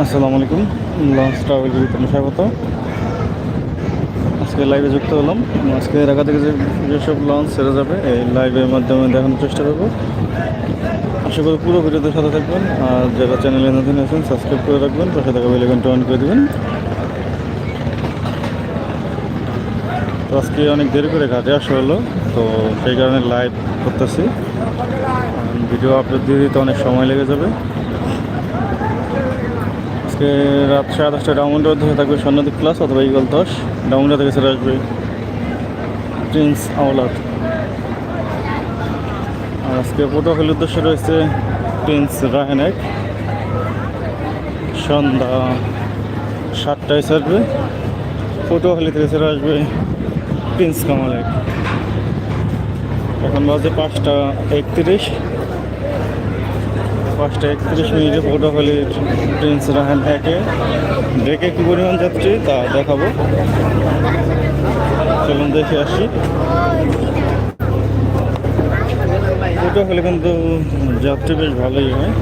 আসসালামু আলাইকুম। Launch travel বিতরণ স্বাগত। আজকে লাইভে যুক্ত হলাম। আজকে ঢাকা থেকে যে যেসব লঞ্চ সেরে যাবে, এই লাইভের মাধ্যমে দেখানোর চেষ্টা করব। আশা করি পুরো ভিডিওতে সাথে থাকবেন। আর যারা চ্যানেলে নতুন আছেন সাবস্ক্রাইব করে রাখবেন। পাশে থাকা বেলাইকনটা অন করে দেবেন। তো আজকে অনেক দেরি করে ঘাটে আসা হলো। তো সেই কারণে লাইভ করতেছি। ভিডিও আপলোড দিয়ে দিতে অনেক সময় লেগে যাবে। আজকে রাত সাড়ে দশটা ডায়মন্ড ধরে থাকবে স্বর্ণদ্বীপ ক্লাস অথবা ইগল দশ। ডায়মন্ড থেকে ছেড়ে আসবে প্রিন্স আওলাদ আর আজকে পটুয়াখালীর উদ্দেশ্যে রয়েছে প্রিন্স রাহেন এক সন্ধ্যা সাতটায় ছাড়বে। পটুয়াখালী থেকে ছেড়ে আসবে প্রিন্স কামাল এক এখন বাজে পাঁচটা একত্রিশ। পাঁচটা একত্রিশ মিনিটে পটুয়াখালীর প্রিন্স রাহান একে। ডেকে কী পরিমাণ যাত্রী, তা দেখাবো। চলুন দেখে আসি। পটুয়াখালী কিন্তু যাত্রী বেশ ভালোই হয়।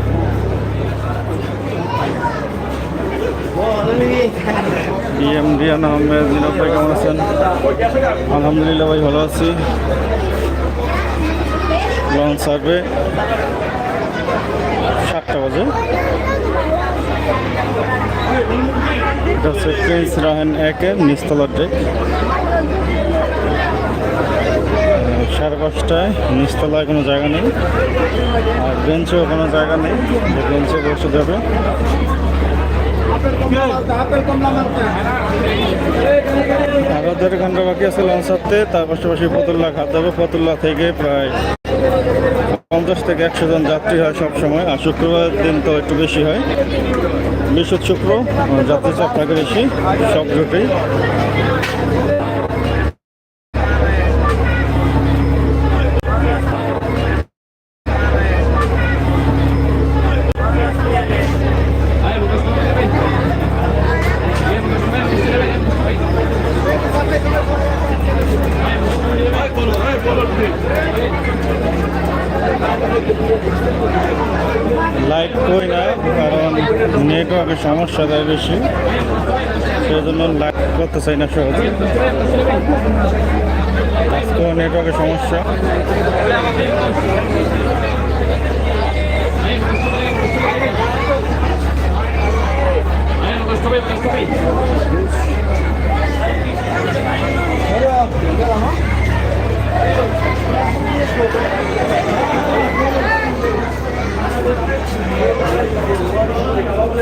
আহমেদ ভাই আলহামদুলিল্লাহ ভাই ভালো আছি। Launch survey. বাজে। এটা হচ্ছে প্রিন্স রাহেন একের নিচতলার ডেক। সাড়ে পাঁচটায়, নিচতলায় কোনো জায়গা নেই। আর বেঞ্চেও কোনো জায়গা নেই বেঞ্চে বসে যাবে। আরও দেড় ঘণ্টা বাকি আছে লঞ্চ ছাড়তে তার পাশাপাশি ফতুল্লা ঘাট যাবে ফতুল্লা থেকে প্রায় পঞ্চাশ থেকে একশো জন যাত্রী হয় সবসময় আর শুক্রবার দিন তো একটু বেশি হয়। বৃহস্পতি শুক্র যাত্রী চাপ থাকে বেশি, সব রুটেই লাইভ করি না কারণ নেটওয়ার্কের সমস্যা দেয় বেশি সেই জন্য লাইভ করতে চাই না সহজে। আজকেও নেটওয়ার্কের সমস্যা।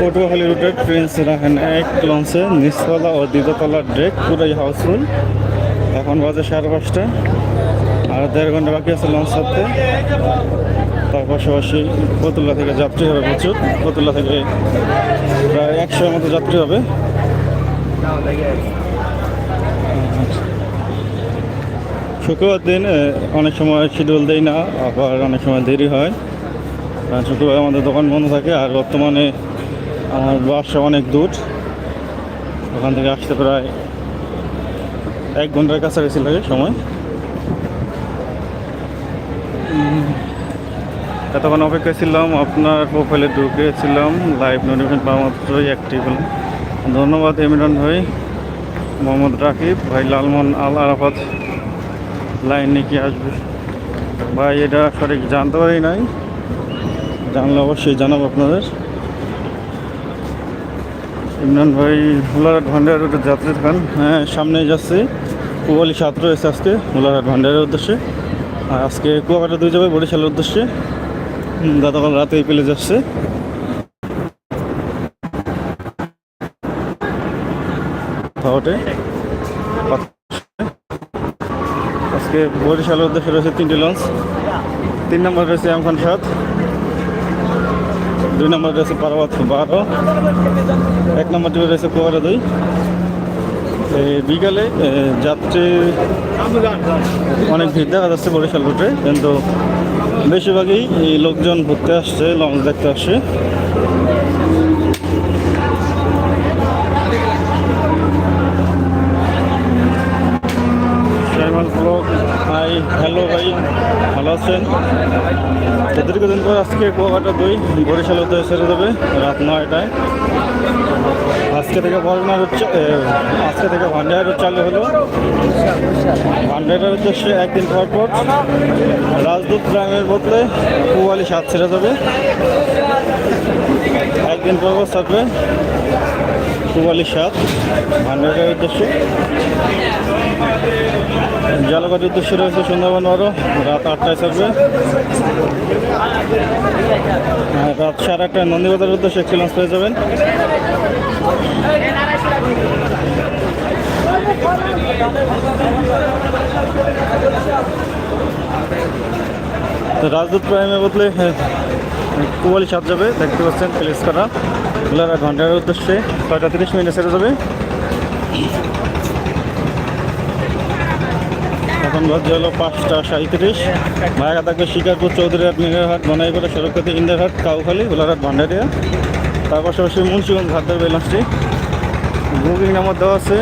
পটুয়াখালী রুটের প্রিন্স রাহেন এক লঞ্চে নিচতলা ও দ্বিতীয়তলার ড্রেক পুরাই হাউসফুল। এখন বাজে সাড়ে পাঁচটা। আর দেড় ঘণ্টা বাকি আছে লঞ্চ ছাড়তে। তার পাশাপাশি ফতুল্লা থেকে যাত্রী হবে প্রচুর। ফতুল্লা থেকে প্রায় একশোর মতো যাত্রী হবে। শুক্রবার দিন অনেক সময় শিডিউল দেয় না, আবার অনেক সময় দেরি হয়। শুক্রবার আমাদের দোকান বন্ধ থাকে, আর বর্তমানে আমার বাসা অনেক দূর। ওখান থেকে আসতে প্রায় এক ঘণ্টার কাছাকাছি লাগে সময়। এতক্ষণ অপেক্ষা ছিলাম, আপনার প্রোফাইলে ঢুকেছিলাম লাইভ নোটিফিকেশন পাওয়া মাত্রই অ্যাক্টিভ হলাম। ধন্যবাদ ইমরান ভাই, মোহাম্মদ রাকিব ভাই, লালমোহন আল আরাফাত লাইন নিয়ে কি আসবে? ভাই, এটা সঠিক জানতে পারি নাই। জানলে অবশ্যই জানাব আপনাদের। ইমরান ভাই হুলারহাট ভান্ডারের রুটে যাত্রী থাকান হ্যাঁ সামনেই যাচ্ছি। কুয়ালি সাত রয়েছে আজকে হুলারহাট ভান্ডারের উদ্দেশ্যে। আর আজকে কুয়াকাটা দুই যাবে বরিশালের উদ্দেশ্যে। গতকাল রাতে পেলে যাচ্ছে। আজকে বরিশালের উদ্দেশ্যে রয়েছে তিনটি লঞ্চ। তিন নম্বর রয়েছে আমখান সাত দুই নম্বর রয়েছে পারাবাদ বারো, এক নম্বরটি রয়েছে কুয়ারা দুই। বিকালে যাত্রী অনেক ভিড় দেখা যাচ্ছে বরিশাল রুটে, কিন্তু বেশিরভাগই এই লোকজন ঘুরতে আসছে লঞ্চ দেখতে আসছে। হ্যালো ভাই, ভালো আছেন? দীর্ঘদিন পর আজকে কুয়াকাটা দুই, বরিশাল উদ্দেশ্যে ছেড়ে দেবে, রাত নয়টায়। আজকে থেকে হচ্ছে আজকে থেকে ভান্ডার চালু হলো। ভান্ডারের উদ্দেশ্যে একদিন পর পর রাজদূত গ্রামের বদলে পুয়ালি সাত ছেড়ে যাবে একদিন পর পর পুয়ালি সাত ভান্ডারের উদ্দেশ্যে। জলপাটির উদ্দেশ্যে রয়েছে সুন্দরবন বারো রাত আটটায় আর রাত সাড়ে আটটায় নন্দীবাজারের উদ্দেশ্যে একটি লঞ্চ পেয়ে যাবেন। রাজদূত প্রাইমের বদলে কুয়ালি সাত যাবে, দেখতে পাচ্ছেন, প্লেস করা। ওগুলার ঘণ্টার উদ্দেশ্যে ছয়টা তিরিশ মিনিটে ছেড়ে যাবে। এখন বাজে হলো পাঁচটা সাঁত্রিশ ভাড়া থাকবে শিকারপুর চৌধুরীহাট মিনারহাট বনাইপাড়া সড়কপতি ইন্দারহাট কাউখালী গোলারহাট ভান্ডারিয়া। তার পাশাপাশি মুন্সিগঞ্জ ঘাট ধরবে এই লঞ্চটি বুকিং নাম্বার দেওয়া আছে।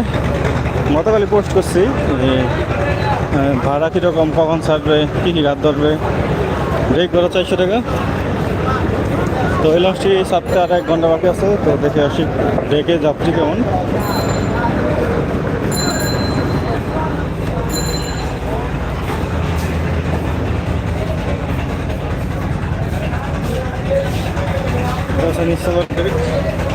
গতকালই পোস্ট করছি ভাড়া কীরকম, কখন ছাড়বে, কী কী ঘাট ধরবে। ব্রেক করা চারশো টাকা। এই সাতটা আর এক ঘণ্টা বাকি আছে তো দেখে আসি ডেকে যাত্রী কেমন। Teraz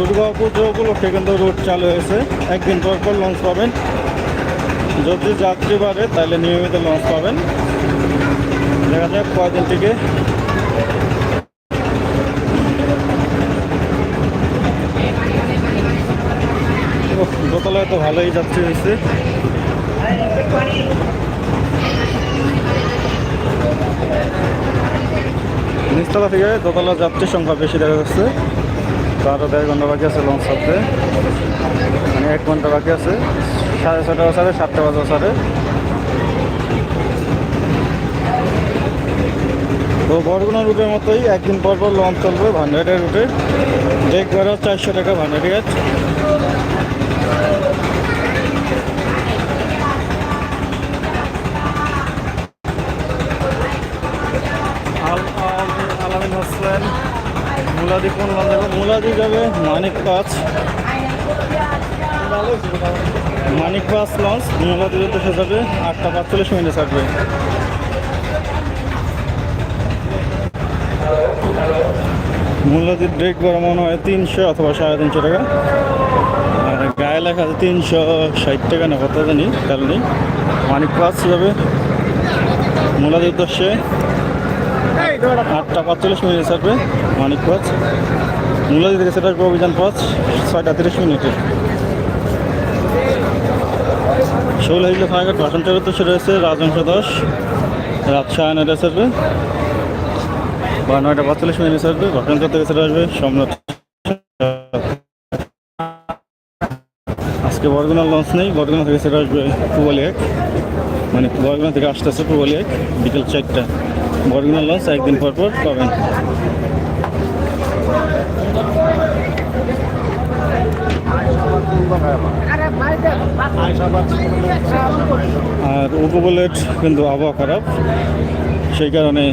দুর্গা পুজো উপলক্ষে কিন্তু রুট চালু হয়েছে। একদিন পর পর লঞ্চ পাবেন। যদি যাত্রী বাড়ে, তাহলে নিয়মিত লঞ্চ পাবেন। দেখা যাক কয়দিন থেকে দোতলায় তো ভালোই যাত্রী হয়েছে। নিচতলা থেকে দোতলা যাত্রীর সংখ্যা বেশি দেখা যাচ্ছে। তো দেড় ঘণ্টা বাকি আছে লঞ্চ ছাড়তে মানে এক ঘণ্টা বাকি আছে। সাড়ে ছটা সাড়ে সাতটা বাজে সাড়ে তো বরগুনা রুটের মতোই একদিন পর পর লঞ্চ চলবে ভান্ডারের রুটে দেখবার চারশো টাকা ভান্ডারিয়ার আল- আল- আলামিন হোসেন মুলাদি কোন লঞ্চ যাবে মুলাদি যাবে মানিক পাঁচ। মানিক পাঁচ লঞ্চ মুলাদির উদ্দেশ্যে যাবে। আটটা পাঁচচল্লিশ মিনিটে ছাড়বে মুলাদির ব্রেক করা মনে হয় তিনশো অথবা সাড়ে তিনশো টাকা। আর গায়ে লেখা আছে তিনশো ষাট টাকা, না কত জানি, খেয়াল নেই। মানিক পাঁচ যাবে। মুলাদির উদ্দেশ্যে আটটা পাঁচচল্লিশ মিনিট ছাড়বে মানিক পাঁচ। মূলাদি থেকে সেটা অভিযান পাঁচ ছয়টা তিরিশ মিনিটে। ষোলো হিজলে ফাঁকাট ভাষণটার উদ্দেশ্যে রয়েছে রাজংশ দশ রাত সাড়ে নয়টা ছাড়বে বা নয়টা পাঁচচল্লিশ মিনিট ছাড়বে ভাষণটা থেকে সেটা আসবে সম্রাট। আজকে বরগুনার লঞ্চ নেই। বরগুনা থেকে সেটা আসবে পুবালি এক। মানে বরগুনা থেকে আসতেছে পুবালি এক, বিকেল চারটা। বরগুনা লঞ্চ একদিন পর পর পাবেন। আর উপকূলের কিন্তু আবহাওয়া খারাপ। সেই কারণে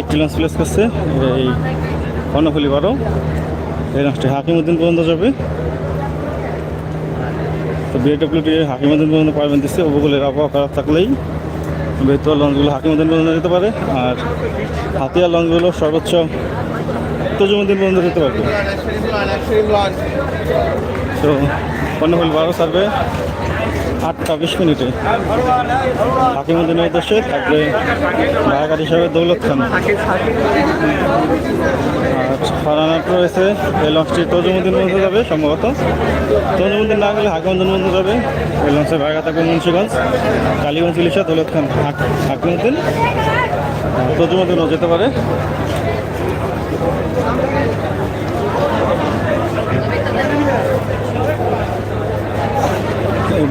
একটি লঞ্চ প্লেস করছে। এই কর্ণফুলি বারো। এই লঞ্চটি হাকিমুদ্দিন পর্যন্ত যাবে। তো বিএডব্লিউটি হাকিমুদ্দিন পর্যন্ত পারবেন দিচ্ছে। উপকূলের আবহাওয়া খারাপ থাকলেই বেতুয়া লঞ্চগুলো হাকিমুদ্দিন পর্যন্ত যেতে পারে। আর হাতিয়ার লঞ্চগুলো সর্বোচ্চ তজুমুদ্দিন পর্যন্ত যেতে পারবে। তো কর্ণফুলি বারো সার্ভে আটটা বিশ মিনিটে। হাকিমুদ্দিনের উদ্দেশ্যে থাকবে ঢাকার হিসাবে দৌলত খান। আর ফারানাট রয়েছে এই লঞ্চটি তজুমুদ্দিন মধ্যে যাবে সম্ভবত। তজুমুদ্দিন না গেলে হাকিমুদ্দিন মধ্যে যাবে। এই লঞ্চের ভাড়া থাকবে মুন্সিগঞ্জ। কালীগঞ্জ ইলিশা দৌলত খান হাক- হাকিমুদ্দিন তজুমুদ্দিনও যেতে পারে।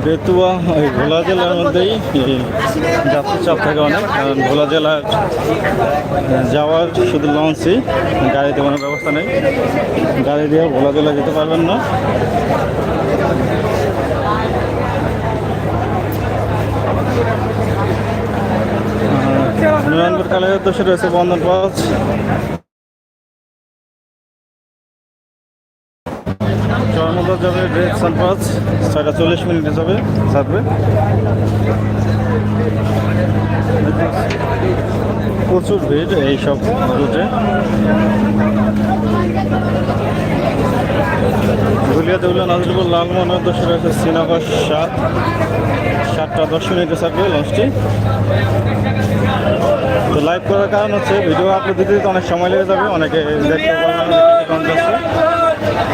বেতুয়া ভোলা জেলার মধ্যেই যাত্রী চাপ থাকে অনেক। কারণ ভোলা জেলার যাওয়ার শুধু লঞ্চই গাড়িতে কোনো ব্যবস্থা নেই। গাড়ি দিয়ে ভোলা জেলা যেতে পারবেন না। নুরানপুর কালের উদ্দেশ্যে রয়েছে বন্ধন পাঁচ যাবে রেড সানপাস, ছয়টা চল্লিশ মিনিটে যাবে ছাড়বে প্রচুর ভিড় এইসব রুটে। ধুলিয়া দেউলিয়া নাজিরপুর লালমোহনের দোষে রয়েছে শ্রীনগর সাত। সাতটা দশ মিনিটে ছাড়বে লঞ্চটি তো লাইভ করার কারণ হচ্ছে ভিডিও আপলোড দিতে অনেক সময় লেগে যাবে, অনেকে দেখতে পারবে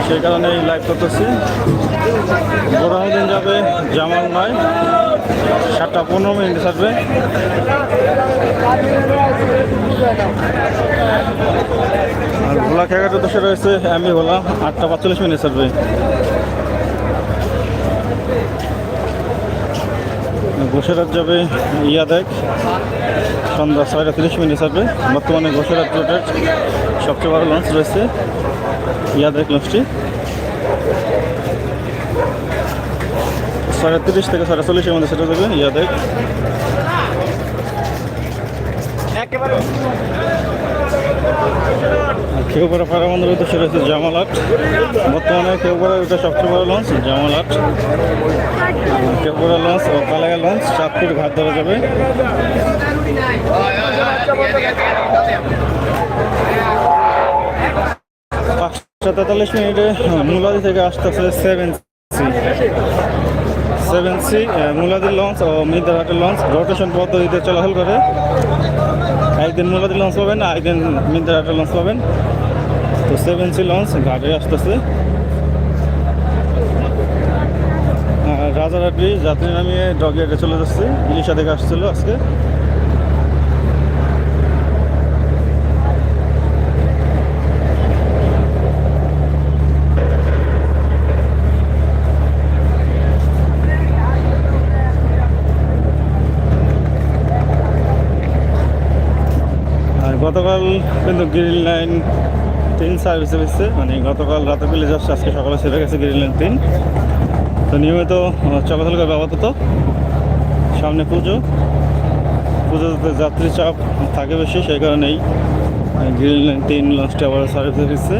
সেই কারণে এই লাইভ করতেছি বোরাহুদ্দিন যাবে জামাল নয় সাতটা পনেরো মিনিট থাকবে। আর ভোলা খেয়াঘাটের উদ্দেশ্যে রয়েছে আমি ভোলা, আটটা পাঁচচল্লিশ মিনিট থাকবে। ঘোষেরাত যাবে ইয়া দেখ সন্ধ্যা ছয়টা তিরিশ মিনিট থাকবে। বর্তমানে রুটের সবচেয়ে বড় লঞ্চ রয়েছে। ইয়াদেক লঞ্চটি সাড়ে তিরিশ থেকে সাড়ে চল্লিশের মধ্যে সেটা যাবে ইয়াদেক আর কেউপাড়া পাড়াবন্দর উদ্দেশ্যে রয়েছে জামালাট বর্তমানে কেউপাড়া ওটা সবচেয়ে বড় লঞ্চ, জামাল জামালাট কেউপাড়া লঞ্চ ও কালাগা লঞ্চ, চাঁদপুর ঘাট ধরা যাবে। তেতাল্লিশ মিনিটে মুলাদি থেকে আসতেছে seven C seven C Muladi launch ও মিদারহাটের লঞ্চ রোটেশন পদ্ধতিতে চলাচল করে। একদিন মুলাদি লঞ্চ পাবেন একদিন মিদারহাটের লঞ্চ পাবেন। তো সেভেন সি লঞ্চ ঘাটে আসতেছে। রাজারহাটি যাত্রী নামিয়ে ডগিয়াটে চলে যাচ্ছে। ইলিশা থেকে আসছিল আজকে আর গতকাল কিন্তু গ্রিন লাইন তিন সার্ভিসে বেসছে মানে গতকাল রাতে পেলে যাচ্ছে, আজকে সকালে সেরে গেছে গ্রিন লাইন তিন। তো নিয়মিত চলাচল করবে আপাতত। সামনে পুজো। পুজোতে যাত্রী চাপ থাকে বেশি, সেই কারণেই গ্রিন লাইন তিন লঞ্চটি আবার সার্ভিসে দিচ্ছে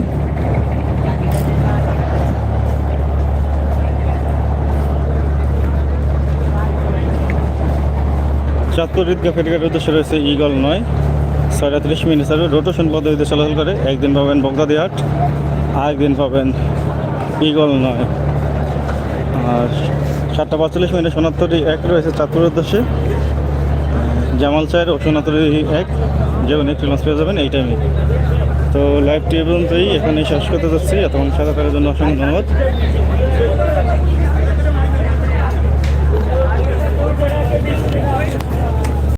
চাঁদপুর ঈদগাহ ফেরিঘাটের উদ্দেশ্যে রয়েছে ইগল নয়। ছয়টা তিরিশ মিনিট সার্ভে রোটেশন পদ্ধতিতে চলাচল করে। একদিন পাবেন বগদাদি হাট আরেকদিন পাবেন ইগল নয়। আর সাতটা পঁয়তাল্লিশ মিনিটে সোনাত্তরি এক রয়েছে চাঁদপুরের উদ্দেশ্যে। জামাল চায়ের ও সোনাত্তরি এক। যে কোনো একটি লঞ্চ পেয়ে যাবেন এই টাইমে তো লাইভটি পর্যন্তই এখানেই শেষ করতে যাচ্ছি। এতক্ষণ সাথে থাকার জন্য অসংখ্য ধন্যবাদ।